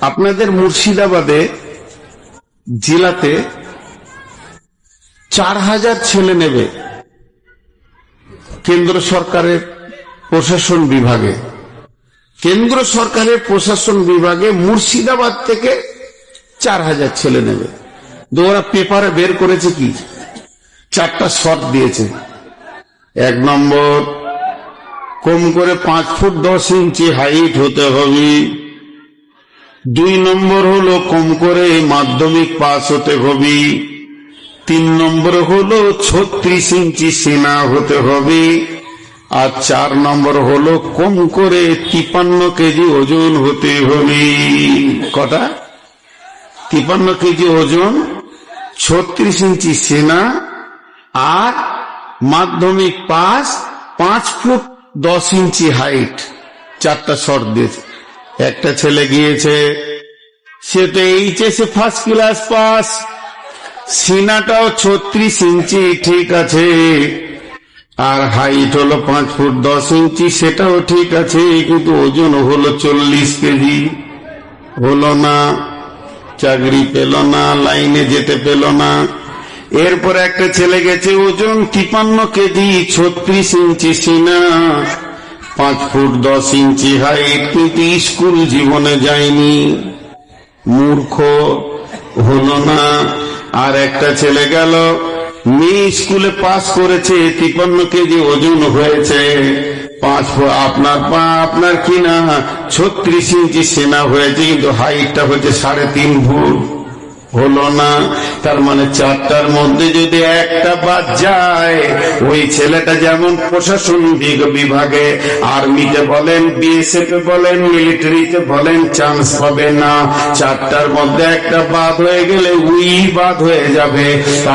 আপনাদের মুর্শিদাবাদে জেলাতে চার হাজার ছেলে নেবে কেন্দ্র সরকারের প্রশাসন বিভাগে। কেন্দ্র সরকারের প্রশাসন বিভাগে মুর্শিদাবাদ থেকে চার হাজার ছেলে নেবে। ওরা পেপারে বের করেছে কি? চারটা শর্ট দিয়েছে। এক নম্বর, কম করে পাঁচ ফুট দশ ইঞ্চি হাইট হতে হবে। দুই নম্বর হলো কম করে মাধ্যমিক পাস হতে হবে। তিন নম্বর হলো ছত্রিশ ইঞ্চি সেনা হতে হবে। আর চার নম্বর হলো কম করে তিপান্ন কেজি ওজন হতে হবে। কটা? তিপান্ন কেজি ওজন, ছত্রিশ ইঞ্চি সেনা, আর মাধ্যমিক পাস পাঁচ ফুট দশ ইঞ্চি হাইট। চারটা শর্ট দিয়েছে। একটা ছেলে গিয়েছে, সে তো এইচএসে ফার্স্ট ক্লাস পাস সিনাটাও ছত্রিশ ইঞ্চি, ঠিক আছে। আর হাইট হলো পাঁচ ফুট দশ ইঞ্চি, সেটাও ঠিক আছে, কিন্তু ওজন হলো চল্লিশ কেজি। হলো না, চাকরি পেল না, লাইনে যেতে পেল না। এরপর একটা ছেলে গেছে, ওজন তিপান্ন কেজি, ছত্রিশ ইঞ্চি সিনা। পাঁচ ফুট দশ ইঞ্চি হাইট কিন্তু স্কুল জীবনে যায়নি। মূর্খ, হলো না। আর একটা ছেলে গেল, মেয়ে স্কুলে পাস করেছে, তিপান্ন কেজি ওজন হয়েছে। পাঁচ আপনার পা, আপনার কি না ছত্রিশ ইঞ্চি সেনা হয়েছে, কিন্তু হাইটটা হচ্ছে সাড়ে তিন ফুট। হলো না। তার মানে চারটার মধ্যে যদি একটা বাদ যায়, ওই ছেলেটা যেমন প্রশাসন বিভাগে, আর্মিতে বলেন, বিএসএফ বলেন, মিলিটারিতে বলেন, চান্স পাবে না। চারটার মধ্যে একটা বাদ হয়ে গেলে উই বাদ হয়ে যাবে।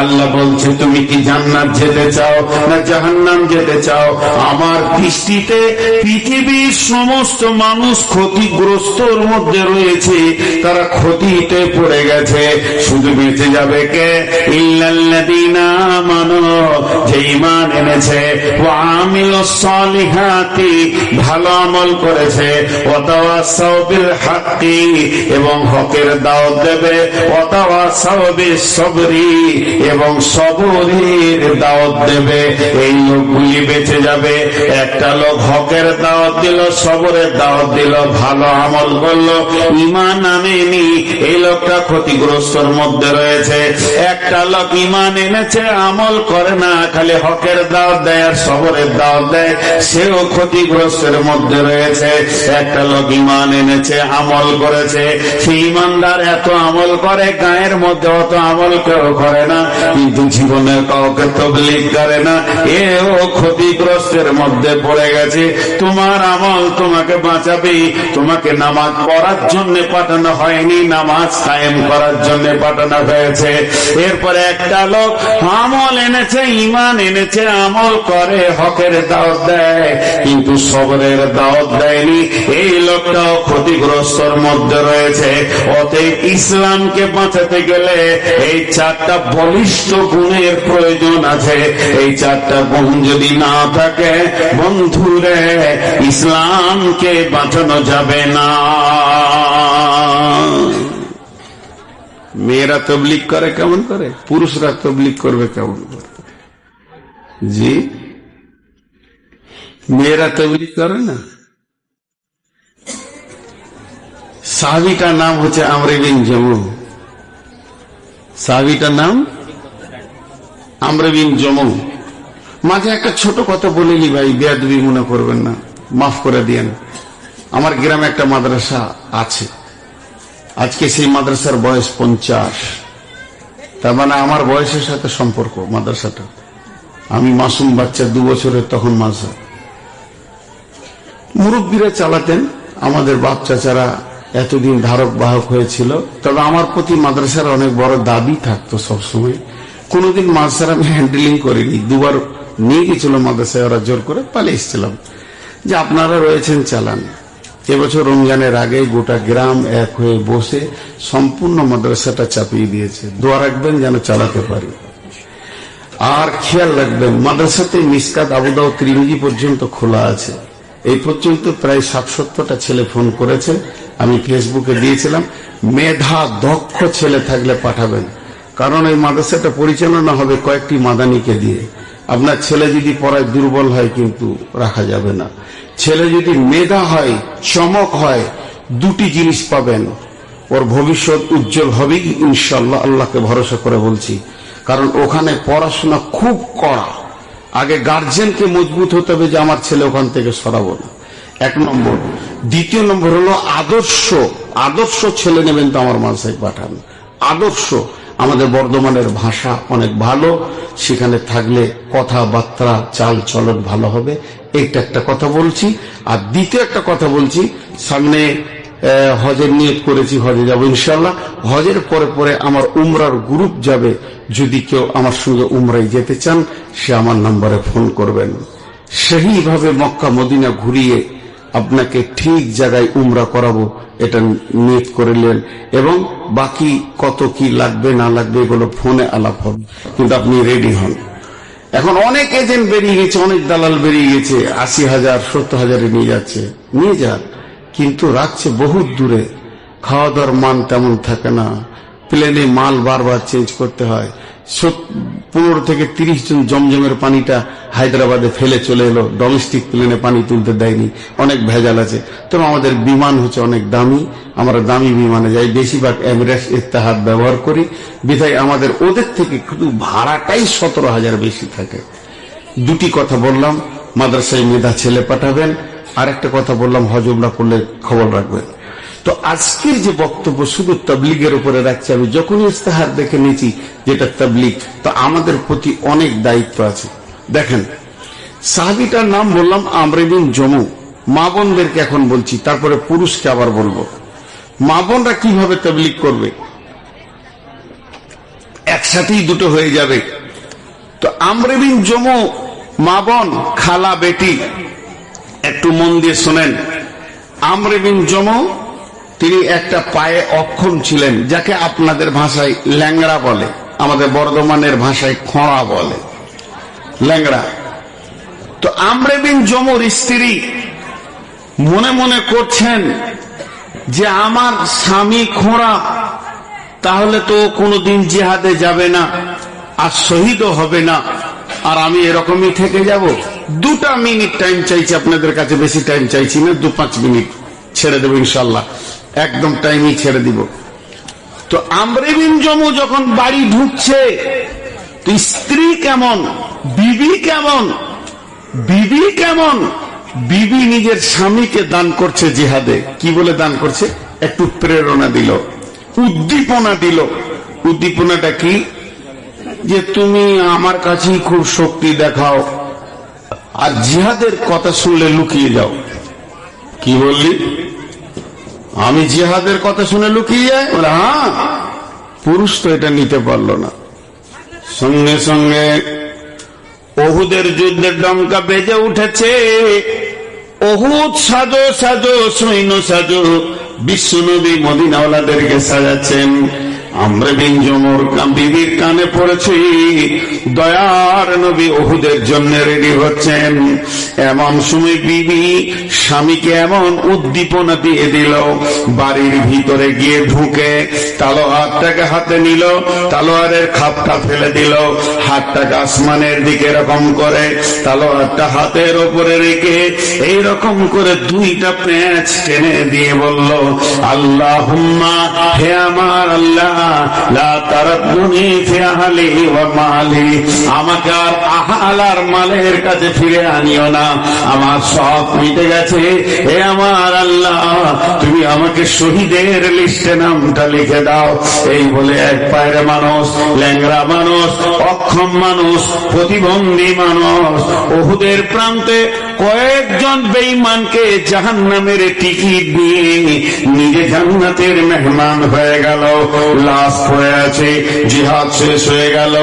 আল্লাহ বলছে, তুমি কি জান্নাত যেতে চাও না জাহান্নাম যেতে চাও? আমার দৃষ্টিতে পৃথিবীর সমস্ত মানুষ ক্ষতিগ্রস্তর মধ্যে রয়েছে। তারা ক্ষতিতে পড়ে গেছে। শুধু বেঁচে যাবে কে? ইল্লাল্লাযীনা যে ঈমান এনেছে, ওয়া আমিলুস সালিহাতি, ভালো আমল করেছে। ওয়া এবং হকের দাওয়াত দেবে। সবরি এবং দাওয়াত দেবে। এই লোকগুলি বেঁচে যাবে। একটা লোক হকের দাওয়াত দিল, সবরের দাওয়াত দিল, ভালো আমল করল। ইমান আনেনি, এই লোকটা ক্ষতিগ্রস্তর মধ্যে রয়েছে। একটা লোক ইমান এনেছে, আমল করে না, খালি হকের দাওয়াত দেয় আর সবরের দাওয়াত দেয়। সেও ক্ষতিগ্রস্তের মধ্যে রয়েছে। একটা লোক ইমান এনেছে, আমল করেছে। সেই ইমানদার এত আমল করে, গায়ের মধ্যে অত আমল কেউ করে না। কিন্তু জীবনে কাউকে তবলিগ করে না। এও ক্ষতিগ্রস্তের মধ্যে পড়ে গেছে। তোমার আমল তোমাকে বাঁচাবে। তোমাকে নামাজ পড়ার জন্য পাঠানো হয়নি। নামাজ কায়েম করার জন্য পাঠানো হয়েছে। এরপরে একটা লোক আমল এনেছে ইমান এনেছে, আমল করে, হকের দাওয়াত দেয়। কিন্তু সবরের দাওয়াত দেয়নি। এই লোকটাও ক্ষতিগ্রস্তর মধ্যে রয়েছে। অতএব ইসলামকে বাঁচাতে গেলে এই চারটা বলিষ্ঠ গুণের প্রয়োজন আছে। এই চারটা গুণ যদি না থাকে, বন্ধুরে, ইসলামকে বাঁচানো যাবে না। মেয়েরা তবলিক করে কেমন করে? পুরুষরা তবলিক করবে কেমন করে? জি? মেয়েরা তবলিক করে না? সাহাবিটার নাম হচ্ছে আমরেবিন জমু সাহাবিটার নাম? আমরেবিন জমু মাঝে একটা ছোট কথা বলিনি ভাই, বেয়াদবি মনে করবেন না। মাফ করে দিয়েন। আমার গ্রামে একটা মাদ্রাসা আছে। আজকে সেই মাদ্রাসার বয়স পঞ্চাশ। তার মানে আমার বয়সের সাথে সম্পর্ক মাদ্রাসাটা। আমি মাসুম বাচ্চা দু বছরের তখন মাদ্রাসা মুরব্বীরা চালাতেন, আমাদের বাপ চাচারা এতদিন ধারক বাহক হয়েছিল, তবে আমার প্রতি মাদ্রাসার অনেক বড় দাবি থাকতো সবসময়। কোনোদিন মাদ্রাসার আমি হ্যান্ডেলিং করিনি। দুবার নিয়ে গেছিল মাদ্রাসায় ওরা জোর করে পালিয়ে এসেছিলাম। যে আপনারা রয়েছেন চালান। এবছর রমজানের আগে গোটা গ্রাম এক হয়ে বসে সম্পূর্ণ মাদ্রাসাটা চাপিয়ে দিয়েছে। দোয়া রাখবেন যেন চালাতে পারি। আর খেয়াল রাখবেন, মাদ্রাসাতে মিসকাত আবুদাও ত্রিমিজি পর্যন্ত খোলা আছে। এই পর্যন্ত প্রায় ষাট সত্তরটা ছেলে ফোন করেছে। আমি ফেসবুকে দিয়েছিলাম, মেধা দক্ষ ছেলে থাকলে পাঠাবেন। কারণ এই মাদ্রাসাটা পরিচালনা হবে কয়েকটি মাদানিকে দিয়ে। আপনার ছেলে যদি পড়ায় দুর্বল হয় কিন্তু রাখা যাবে না। ছেলে যদি মেধা হয়, চমক হয়, দুটি জিনিস পাবেন। ওর ভবিষ্যৎ উজ্জ্বল হবেই ইনশাল্লাহ আল্লাহকে ভরসা করে বলছি। কারণ ওখানে পড়াশোনা খুব কড়া। আগে গার্জেনকে মজবুত হতে হবে যে আমার ছেলে ওখান থেকে সরাবো না। এক নম্বর। দ্বিতীয় নম্বর হলো আদর্শ। আদর্শ ছেলে নেবেন তো আমার মানসায় পাঠান। আদর্শ। আমাদের বর্ধমানের ভাষা অনেক ভালো, সেখানে থাকলে কথাবার্তা চাল চলন ভালো হবে। এইটা একটা কথা বলছি। আর দ্বিতীয় একটা কথা বলছি, সামনে হজের নিয়ত করেছি, হজে যাব ইনশাল্লাহ হজের পরে পরে আমার উমরার গ্রুপ যাবে। যদি কেউ আমার সঙ্গে উমরায় যেতে চান, সে আমার নম্বরে ফোন করবেন। সেইভাবে মক্কা মদিনা ঘুরিয়ে আপনাকে ঠিক জায়গায় উমরা করাবো, এটা নিয়ত করিলেন এবং বাকি কত কি লাগবে, না লাগবে, এগুলো ফোনে আলাপ হবে। কিন্তু আপনি রেডি হন। এখন অনেক এজেন্ট বেরিয়ে গেছে, অনেক দালাল বেরিয়ে গেছে, আশি হাজার, সত্তর হাজারে নিয়ে যাচ্ছে। নিয়ে যান। কিন্তু রাখছে বহুত দূরে। খাওয়া দাওয়ার মান তেমন থাকে না। প্লেনে মাল বারবার চেঞ্জ করতে হয়। পনেরো থেকে তিরিশ জন জমজমের পানিটা হায়দ্রাবাদে ফেলে চলে এলো। ডোমেস্টিক প্লেনে পানি তুলতে দেয়নি। অনেক ভেজাল আছে। তবে আমাদের বিমান হচ্ছে অনেক দামি। আমরা দামি বিমানে যাই। বেশিরভাগ এমিরেটস ইত্তাহাত ব্যবহার করি। বিধায় আমাদের ওদের থেকে শুধু ভাড়াটাই সতেরো হাজার বেশি থাকে। দুটি কথা বললাম। মাদ্রাসায় মেধা ছেলে পাঠাবেন। আর একটা কথা বললাম। হজ উমরা করলে খবর রাখবেন। তো আজকের যে বক্তব্য শুধু তাবলিগের উপরে রাখছি, আমি যখনই ইস্তাহার দেখে নিয়েছি যেটা তাবলিগ, তো আমাদের প্রতি অনেক দায়িত্ব আছে। দেখেন, সাহাবিটার নাম বললাম আমরেবিন জমু। মা বোনদেরকে এখন বলছি, তারপরে পুরুষকে আবার বলব। মা বোনরা কীভাবে তাবলিগ করবে? একসাথেই দুটো হয়ে যাবে। তো আমরেবিন জমু, মা বোন, খালা, বেটি, একটু মন দিয়ে শোনেন। আমরেবিন জমু তিনি একটা পায়ে অক্ষম ছিলেন, যাকে আপনাদের ভাষায় ল্যাংড়া বলে, আমাদের বর্ধমানের ভাষায় খোঁড়া বলে। ল্যাংড়া। তো আমরেবিন জমুর স্ত্রী মনে মনে করছেন যে, আমার স্বামী খোঁড়া, তাহলে তো কোনোদিন জিহাদে যাবে না, আর শহীদও হবে না, আর আমি এরকমই থেকে যাব। দুটা মিনিট টাইম চাইছি, আপনাদের কাছে বেশি টাইম চাইছি না দু পাঁচ মিনিট ছেড়ে দেবো ইনশাল্লাহ একদম টাইমই ছেড়ে দিব। তো আমরেবিন জমু যখন বাড়ি ঢুকছে, তো স্ত্রী কেমন? বিবি কেমন? বিবি কেমন? বিবি নিজের স্বামীকে দান করছে জিহাদে। কি বলে দান করছে? একটু প্রেরণা দিল, উদ্দীপনা দিল। উদ্দীপনাটা কি? যে তুমি আমার কাছেই খুব শক্তি দেখাও, আর জিহাদের কথা শুনলে লুকিয়ে যাও। কি বললি? আমি জিহাদের কথা শুনে লুকিয়ে বলে হ্যাঁ পুরুষ তো এটা নিতে পারল না। সঙ্গে সঙ্গে অহুদের যুদ্ধের ডঙ্কা বেজে উঠেছে। অহুদ সাজো সাজো, সৈন্য সাজো বিশ্বনবী মদিনাওয়ালাদেরকে সাজাচ্ছেন। আমরা বিন জমর কানে পড়েছি। দয়ার নবী ওহুদের জন্য রেডি হচ্ছেন। এমন সময় বিবি স্বামীকে এমন উদ্দীপনা দিয়ে দিল, বাড়ির ভিতরে গিয়ে ঢুকে তালোয়ারটাকে হাতে নিল, তালোয়ারের খাপটা ফেলে দিল, হাতটাকে আসমানের দিকে এরকম করে তালোয়ারটা হাতের ওপরে রেখে এইরকম করে দুইটা প্যাঁচ টেনে দিয়ে বলল আল্লাহ হে আমার আল্লাহ আমাকে আর আহাল আর মালের কাছে ফিরে আনিও না। আমার সব মিটে গেছে। আমার আল্লাহ, তুমি আমাকে শহীদের লিস্টে নামটা লিখে দাও। এই বলে এক পায়ের মানুষ ল্যাংরা মানুষ, অক্ষম মানুষ, প্রতিবন্ধী মানুষ, ওহুদের প্রান্তে কয়েকজন বেঈমানকে জাহান্নামের টিকিট দিয়ে নিজে জান্নাতের মেহমান হয়ে গেল। লাশ পড়ে আছে, জিহাদ শেষ হয়ে গেল।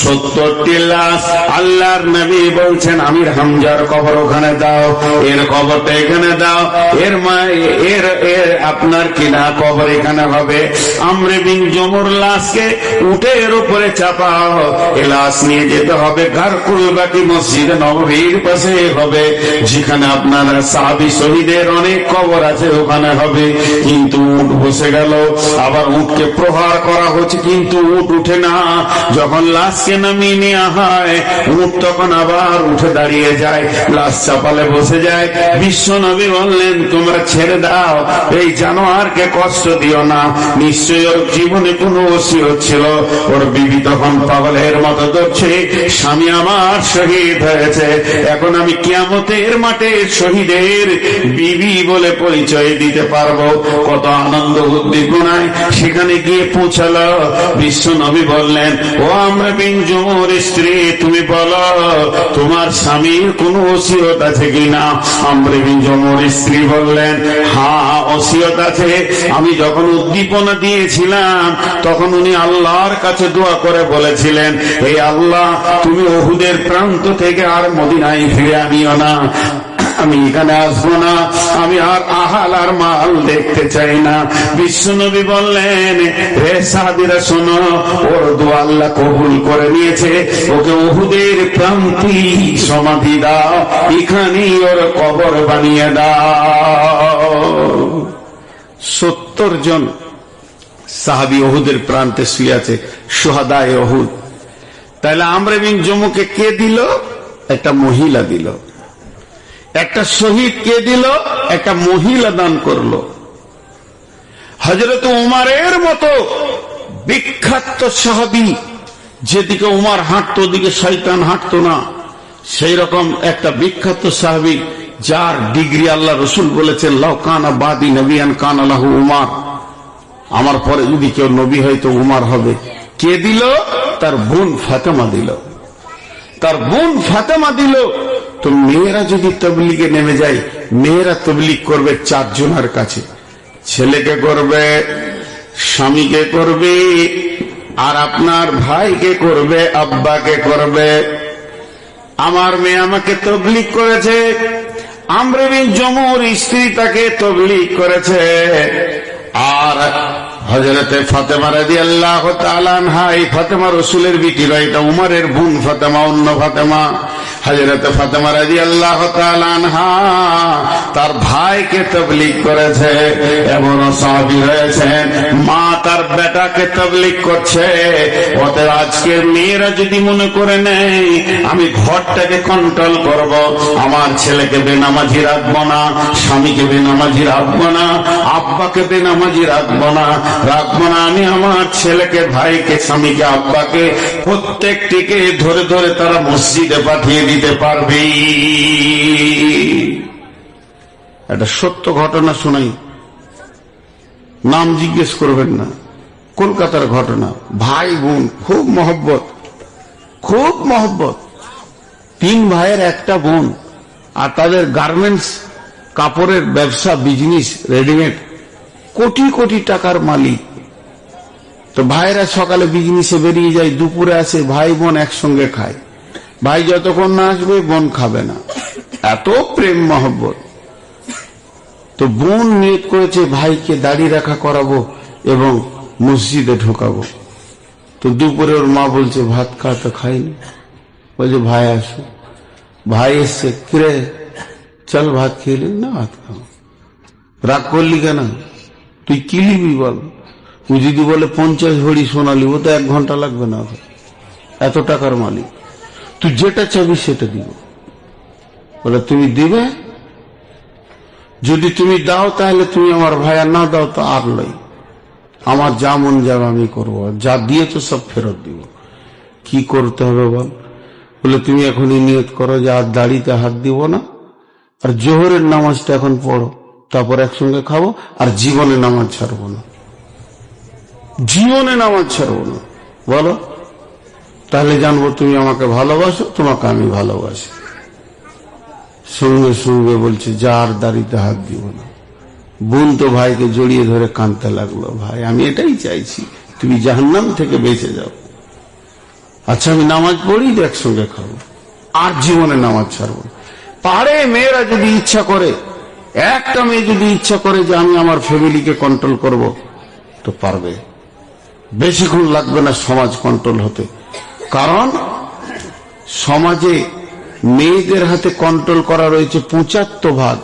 সত্তরটি লাশ আল্লাহর নবী বলছেন, আমির হামজার কবর ওখানে দাও, এর কবরটা এখানে দাও, এর মা, এর এর আপনার কিনা কবর এখানে হবে। আমরে বিন জমুর লাশকে উঠে এর উপরে চাপাও, এ লাশ নিয়ে যেতে হবে গারকুল বাকি মসজিদ নববীর পাশে হবে। যেখানে আপনার সাহাবি শহীদের অনেক কবর আছে, ওখানে হবে। কিন্তু উঠ বসে গেল। আবার উঠকে প্রহার করা হচ্ছে, কিন্তু উঠ উঠে না। যখন লাশকে নামিয়ে নেওয়া হয় উঠ তখন আবার উঠে দাঁড়িয়ে যায়, লাশ চাপালে বসে যায়। বিশ্ব নবী বললেন, তোমরা ছেড়ে দাও, এই জানোয়ারকে কষ্ট দিও না। নিশ্চয়ই ওর জীবনে কোনো ওসিয়ত ছিল। ওর বিবি তখন পাগলের মতো ধরছে, স্বামী আমার শহীদ হয়েছে। এখন আমি কিয়ামতের মাঠে শহীদের বিবি বলে পরিচয় দিতে পারব। কত আনন্দ উদ্দীপনায় সেখানে গিয়ে পৌঁছালো। বিশ্ব নবী বললেন, ও আমরা বিঞ্জুর স্ত্রী, তুমি বলো, তোমার স্বামীর কোন ওসিয়ত আছে কিনা? আমরা বিঞ্জুর স্ত্রী বললেন হ্যাঁ ওসিয়ত আছে। আমি যখন উদ্দীপনা দিয়েছিলাম, তখন উনি আল্লাহর কাছে দোয়া করে বলেছিলেন এই আল্লাহ, তুমি ওহুদের প্রান্ত থেকে আর মদিনায় ফিরে আনিও না। আমি এখানে আসব না, আমি আর আহাল আর মাল দেখতে চাই না। বিশ্বনবী বললেন রে সাহাবিরা, শোনো, ওর দোয়া আল্লাহ কবুল করে নিয়েছে। ওকে ওহুদের প্রান্তি সমাধি দাও, এখানেই ওর কবর বানিয়ে দাও। সত্তর জন সাহাবি ওহুদের প্রান্তে শুয়ে আছে সোহাদায় ওহুদ তাহলে আমরা বিন জমুকে কে দিল? একটা মহিলা দিল। একটা শহীদ কে দিল? একটা মহিলা দান করল। হজরত উমারের মতো বিখ্যাত সাহাবি, যেদিকে উমার হাঁটতো, ওদিকে শৈতান হাঁটতো না। সেই রকম একটা বিখ্যাত সাহাবি, যার ডিগ্রি আল্লাহ রসুল বলেছেন, লাউ কানা বাদি নবিয়ান কান আল্লাহ উমার। আমার পরে যদি কেউ নবী হয় তো উমার হবে। কে দিল? তার বোন ফাতেমা দিল। তার বোন ফাতেমা দিল। তো মেয়েরা যদি তবলিগে নেমে যায়, মেয়েরা তবলিগ করবে চারজনের কাছে। ছেলেকে করবে, স্বামীকে করবে, আর আপনার ভাইকে করবে, আব্বাকে করবে। আমার মেয়ে আমাকে তবলিগ করেছে আমরেবিন জমুর স্ত্রী তাকে তবলিগ করেছে। আর হজরতে ফাতেমা রাজি আল্লাহ হাই ফাতেমা রসুলের বিটি এটা উমারের বোন ফাতেমা, অন্য ফাতেমা। হজরতে ফাতেমা রাজি আল্লাহ হা তার ভাইকে তবলিগ করেছে। এমন সাহাবি হয়েছেন মা তার বেটাকে তবলিগ করছে। ওদের আজকের মেয়েরা যদি মনে করে নেই আমি ঘরটাকে কন্ট্রোল করব, আমার ছেলেকে বেনামাজি রাখব না, স্বামীকে বেনামাজি রাখব না, আব্বাকে বেনামাজি রাখব না রাখব না, আমি আমার ছেলেকে, ভাইকে, স্বামীকে, আব্বাকে প্রত্যেকটিকে ধরে ধরে তারা মসজিদে পাঠিয়ে দিতে পারবে। একটা সত্য ঘটনা শোনাই। নাম জিজ্ঞেস করবেন না। কলকাতার ঘটনা। ভাই, বোন, খুব মহব্বত। খুব মহব্বত। তিন ভাইয়ের একটা বোন আর তাদের গার্মেন্টস, কাপড়ের ব্যবসা বিজনেস রেডিমেড কোটি কোটি টাকার মালিক। তো ভাইরা সকালে বিজনেসে বেরিয়ে যায়, দুপুরে আসে, ভাই, বোন একসঙ্গে খায়। ভাই যতক্ষণ না আসবে, বোন খাবে না। এত প্রেম মহব্বত। তো বোন নিয়ত করেছে, ভাইকে দাড়ি রাখা করাবো এবং মসজিদে ঢোকাবো। তো দুপুরে ওর মা বলছে, ভাত খা, তো খাইনি। বলছে, ভাই, আসো। ভাই এসছে, কিরে? চল ভাত খেয়ে না ভাত খাও রাগ করলি কেন? তুই কি লিবি বল? ও যদি বলে, পঞ্চাশ ভরি সোনালি ও তো এক ঘণ্টা লাগবে না এত টাকার মালিক। তুই যেটা চাবি সেটা দিব। বলে, তুমি দিবে? যদি তুমি দাও, তাহলে তুমি আমার ভাই আর না দাও, তো আর লই। আমার যা মন যাবে আমি করব। যা দিয়ে তো সব ফেরত দিব। কি করতে হবে বল? বলে, তুমি এখনই নিয়ত করো যে আর দাড়িতে হাত দিব না, আর জোহরের নামাজটা এখন পড়ো, তারপর একসঙ্গে খাব, আর জীবনে নামাজ ছাড়বো না। জীবনে নামাজ ছাড়বো না। বলো তাহলে জানব, তুমি আমাকে ভালোবাসো, তোমাকে আমি ভালোবাসি। সঙ্গে সঙ্গে বলছে, যার দাড়িতে হাত দিব না। বোন তো ভাইকে জড়িয়ে ধরে কাঁদতে লাগল, ভাই, আমি এটাই চাইছি, তুমি জাহান্নাম থেকে বেঁচে যাও। আচ্ছা আমি নামাজ পড়ি একসঙ্গে খাব। আর জীবনে নামাজ ছাড়বো পারে মেয়েরা যদি ইচ্ছা করে, একটা মেয়ে যদি ইচ্ছা করে যে আমি আমার ফ্যামিলিকে কন্ট্রোল করব, তো পারবে। বেশিক্ষণ লাগবে না সমাজ কন্ট্রোল হতে। কারণ সমাজে মেয়েদের হাতে কন্ট্রোল করা রয়েছে পঁচাত্তর ভাগ।